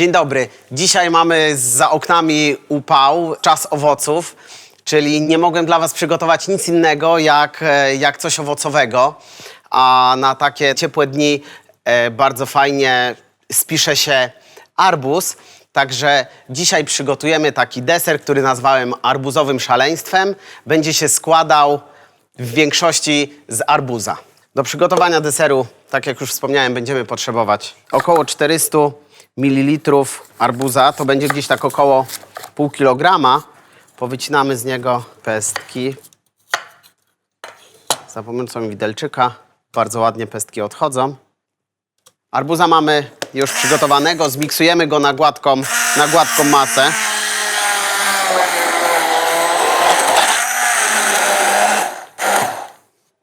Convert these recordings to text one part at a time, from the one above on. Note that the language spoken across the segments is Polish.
Dzień dobry. Dzisiaj mamy za oknami upał, czas owoców, czyli nie mogłem dla Was przygotować nic innego jak, e, jak coś owocowego. A na takie ciepłe dni e, bardzo fajnie spisze się arbuz. Także dzisiaj przygotujemy taki deser, który nazwałem arbuzowym szaleństwem. Będzie się składał w większości z arbuza. Do przygotowania deseru, tak jak już wspomniałem, będziemy potrzebować około 400 ml arbuza. To będzie gdzieś tak około pół kilograma. Powycinamy z niego pestki za pomocą widelczyka. Bardzo ładnie pestki odchodzą. Arbuza mamy już przygotowanego, zmiksujemy go na gładką, na gładką masę.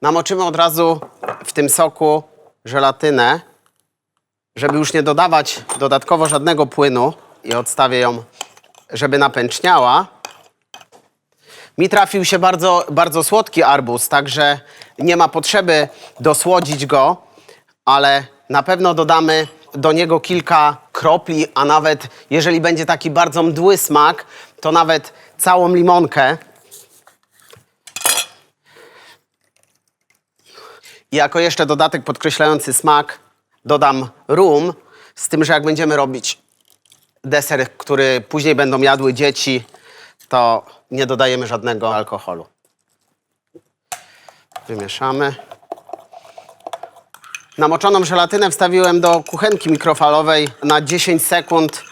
Namoczymy od razu w tym soku żelatynę, żeby już nie dodawać dodatkowo żadnego płynu i odstawię ją, żeby napęczniała. Mi trafił się bardzo, bardzo słodki arbuz, także nie ma potrzeby dosłodzić go, ale na pewno dodamy do niego kilka kropli, a nawet jeżeli będzie taki bardzo mdły smak, to nawet całą limonkę. I jako jeszcze dodatek podkreślający smak dodam rum, z tym, że jak będziemy robić deser, który później będą jadły dzieci, to nie dodajemy żadnego alkoholu. Wymieszamy. Namoczoną żelatynę wstawiłem do kuchenki mikrofalowej na 10 sekund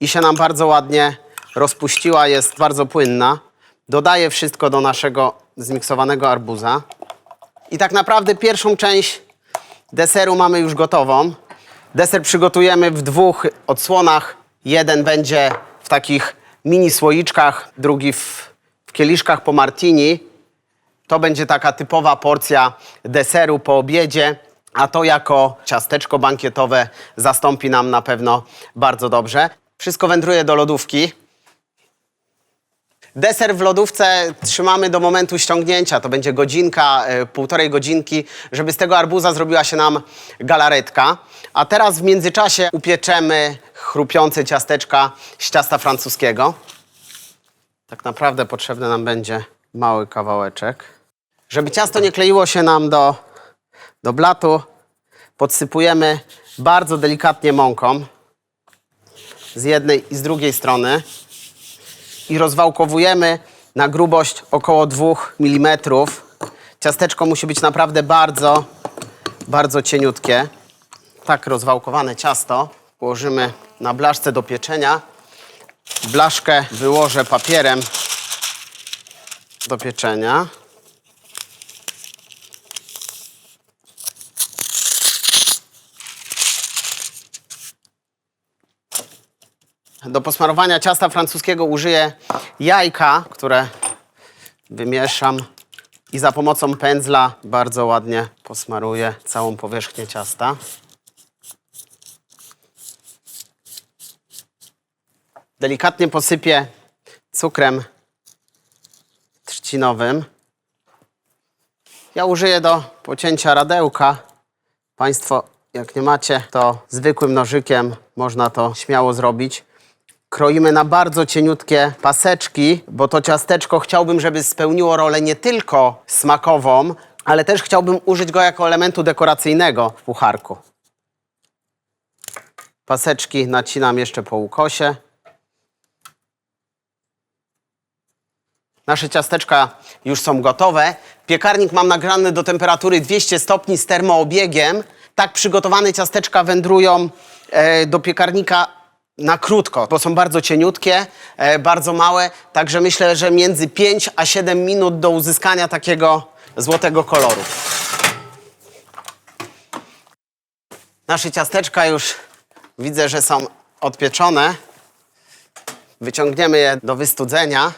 i się nam bardzo ładnie rozpuściła, jest bardzo płynna. Dodaję wszystko do naszego zmiksowanego arbuza. I tak naprawdę pierwszą część deseru mamy już gotową. Deser przygotujemy w dwóch odsłonach. Jeden będzie w takich mini słoiczkach, drugi w, w kieliszkach po martini. To będzie taka typowa porcja deseru po obiedzie, a to jako ciasteczko bankietowe zastąpi nam na pewno bardzo dobrze. Wszystko wędruje do lodówki. Deser w lodówce trzymamy do momentu ściągnięcia. To będzie godzinka, e, półtorej godzinki, żeby z tego arbuza zrobiła się nam galaretka. A teraz w międzyczasie upieczemy chrupiące ciasteczka z ciasta francuskiego. Tak naprawdę potrzebny nam będzie mały kawałeczek. Żeby ciasto nie kleiło się nam do, do blatu, podsypujemy bardzo delikatnie mąką z jednej i z drugiej strony i rozwałkowujemy na grubość około 2 mm. Ciasteczko musi być naprawdę bardzo, bardzo cieniutkie. Tak rozwałkowane ciasto położymy na blaszce do pieczenia. Blaszkę wyłożę papierem do pieczenia. Do posmarowania ciasta francuskiego użyję jajka, które wymieszam i za pomocą pędzla bardzo ładnie posmaruję całą powierzchnię ciasta. Delikatnie posypię cukrem trzcinowym. Ja użyję do pocięcia radełka. Państwo, jak nie macie, to zwykłym nożykiem można to śmiało zrobić. Kroimy na bardzo cieniutkie paseczki, bo to ciasteczko chciałbym, żeby spełniło rolę nie tylko smakową, ale też chciałbym użyć go jako elementu dekoracyjnego w pucharku. Paseczki nacinam jeszcze po ukosie. Nasze ciasteczka już są gotowe. Piekarnik mam nagrzany do temperatury 200 stopni z termoobiegiem. Tak przygotowane ciasteczka wędrują e, do piekarnika na krótko, bo są bardzo cieniutkie, e, bardzo małe. Także myślę, że między 5 a 7 minut do uzyskania takiego złotego koloru. Nasze ciasteczka już widzę, że są odpieczone. Wyciągniemy je do wystudzenia.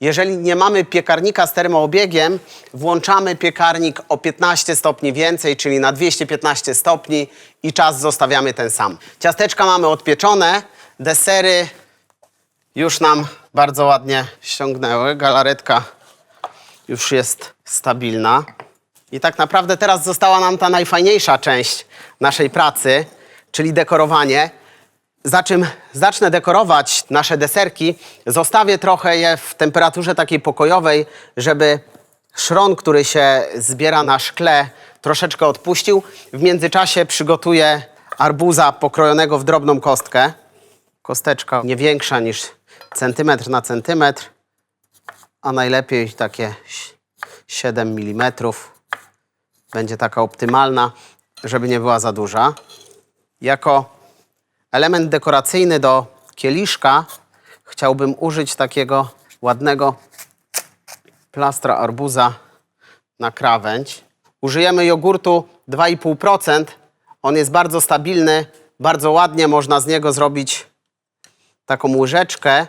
Jeżeli nie mamy piekarnika z termoobiegiem, włączamy piekarnik o 15 stopni więcej, czyli na 215 stopni i czas zostawiamy ten sam. Ciasteczka mamy odpieczone, desery już nam bardzo ładnie ściągnęły. Galaretka już jest stabilna. I tak naprawdę teraz została nam ta najfajniejsza część naszej pracy, czyli dekorowanie. Za czym zacznę dekorować nasze deserki, zostawię trochę je w temperaturze takiej pokojowej, żeby szron, który się zbiera na szkle, troszeczkę odpuścił. W międzyczasie przygotuję arbuza pokrojonego w drobną kostkę. Kosteczka nie większa niż centymetr na centymetr, a najlepiej takie ś- 7 mm. Będzie taka optymalna, żeby nie była za duża. Jako element dekoracyjny do kieliszka chciałbym użyć takiego ładnego plastra arbuza na krawędź. Użyjemy jogurtu 2,5%. On jest bardzo stabilny, bardzo ładnie można z niego zrobić taką łyżeczkę,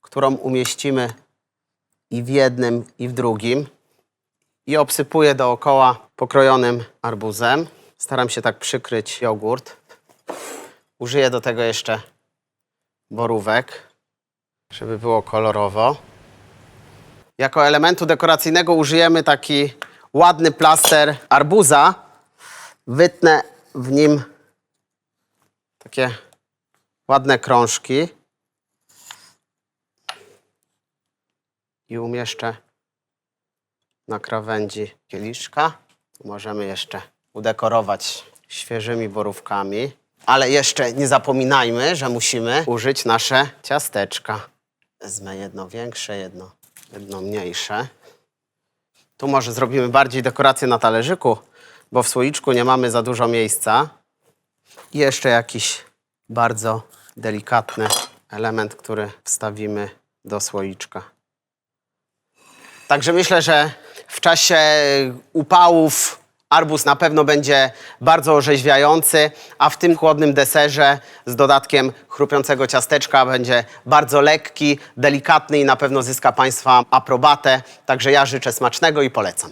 którą umieścimy i w jednym, i w drugim. I obsypuję dookoła pokrojonym arbuzem. Staram się tak przykryć jogurt. Użyję do tego jeszcze borówek, żeby było kolorowo. Jako elementu dekoracyjnego użyjemy taki ładny plaster arbuza. Wytnę w nim takie ładne krążki i umieszczę na krawędzi kieliszka. Możemy jeszcze udekorować świeżymi borówkami. Ale jeszcze nie zapominajmy, że musimy użyć nasze ciasteczka. Wezmę jedno większe, jedno, jedno mniejsze. Tu może zrobimy bardziej dekorację na talerzyku, bo w słoiczku nie mamy za dużo miejsca. I jeszcze jakiś bardzo delikatny element, który wstawimy do słoiczka. Także myślę, że w czasie upałów arbuz na pewno będzie bardzo orzeźwiający, a w tym chłodnym deserze z dodatkiem chrupiącego ciasteczka będzie bardzo lekki, delikatny i na pewno zyska Państwa aprobatę. Także ja życzę smacznego i polecam.